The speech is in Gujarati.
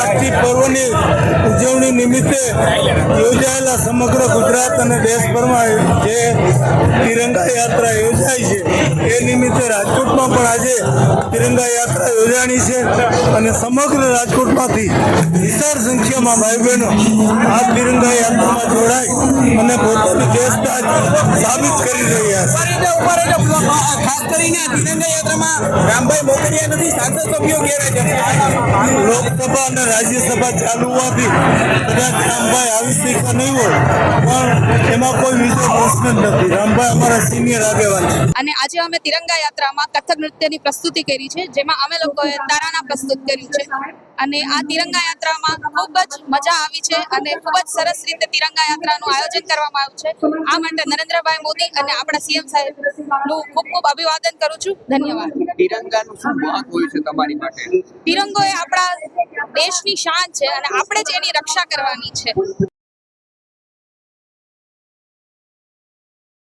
આજથી પર્વની ઉજવણી નિમિત્તે યોજાયેલા સમગ્ર ગુજરાત અને દેશભરમાં જે તિરંગા યાત્રા યોજાઈ છે, એ નિમિત્તે રાજકોટમાં પણ આજે તિરંગા યાત્રા યોજાણી છે અને સમગ્ર રાજકોટમાંથી વિશાળ સંખ્યામાં ભાઈ બહેનો આ તિરંગા યાત્રામાં દેશદાજ સાબિત કરી રહ્યા છે. ખાસ કરીને તિરંગા યાત્રામાં રામભાઈ મોકરિયા નથી સાંસદ સભ્યો ઘેરા છે. લોકસભા અને રાજ્યસભા ચાલુ હોવાથી કદાચ રામભાઈ આવી શકતા નહીં હોય. પણ એમાં કોઈ બીજો પ્રશ્ન નથી. રામભાઈ અમારા સિનિયર આગેવાન. છે અને આજે અમે તિરંગા યાત્રામાં કથક નૃત્યની પ્રસ્તુતિ કરી છે જેમાં અમે લોકોએ તારાના પ્રસ્તુત કર્યું છે. અને આ તિરંગા યાત્રામાં ખૂબ જ મજા આવી છે અને ખૂબ જ સરસ રીતે તિરંગા યાત્રાનું આયોજન કરવામાં આવ્યું છે. આ માટે નરેન્દ્રભાઈ મોદી અને આપણા સીએમ સાહેબનું ખૂબ ખૂબ અભિવાદન કરું છું. ધન્યવાદ. તિરંગાનું શું મહત્વ છે તમારી માટે? તિરંગો એ આપણા દેશની શાન છે અને આપણે જ એની રક્ષા કરવાની છે.